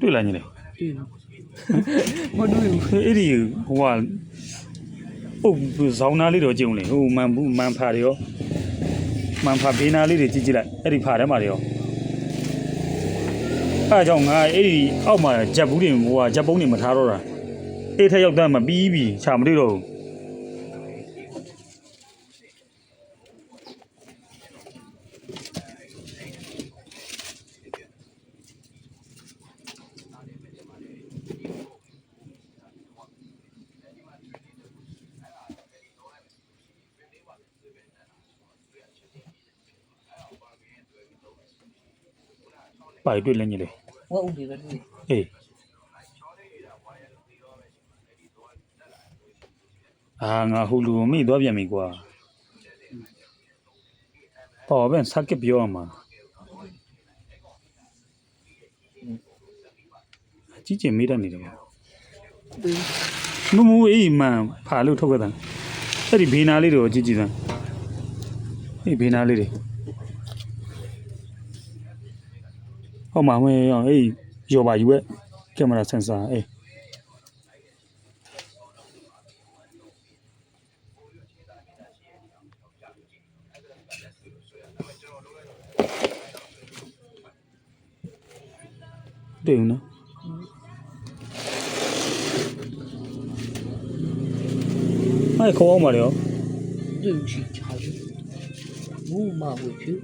တွေ့လားညီလေးတွေ့မတွေ့ဘူးအဲ့ဒီဟိုကဟုတ်ဇောင်းနာလေးတော့ကြုံလေဟိုမန်ဘူးမန်ဖာတွေရောမန်ဖာဘေးနာလေးတွေကြည့်ကြည့်လိုက်အဲ့ဒီဖာထဲမှာတွေရောအဲ့ဒါကြောင့်ငါအဲ့ဒီအောက်မှာဂျက်ဘူးတွေဟိုကဂျက်ပုံးတွေမထားတော့တာအဲ့ထက်ရောက်တဲ့မပြီးပြီခြာမတွေ့တော့ဘူး ပါရီတွေ့လဲညီလေးဝက်ဥတွေပဲတွေ့အေးအာငါဟူလူကိုမိသွားပြန်ပြီကွာပေါ်ပဲစကစ်ပြောရမှာအကြီးကျယ်မေးတတ်နေတယ်ကွာတွေ့မမူအေးမှန်ဖာလို့ထုတ်ခဲ့တာအဲ့ဒီဘေးနာလေးတွေကိုကြည့်ကြည့်စမ်းအေးဘေးနာလေးတွေ ဟောမှာဝင်အောင်အေးရောပါယူရဲ့ကင်မရာဆင်ဆာအေးတွေ့ဦးနော်အဲ့ခေါ်အောင်ပါလေရောတွေ့ရှိချာဘူးဘူးမဟုတ်ဘူး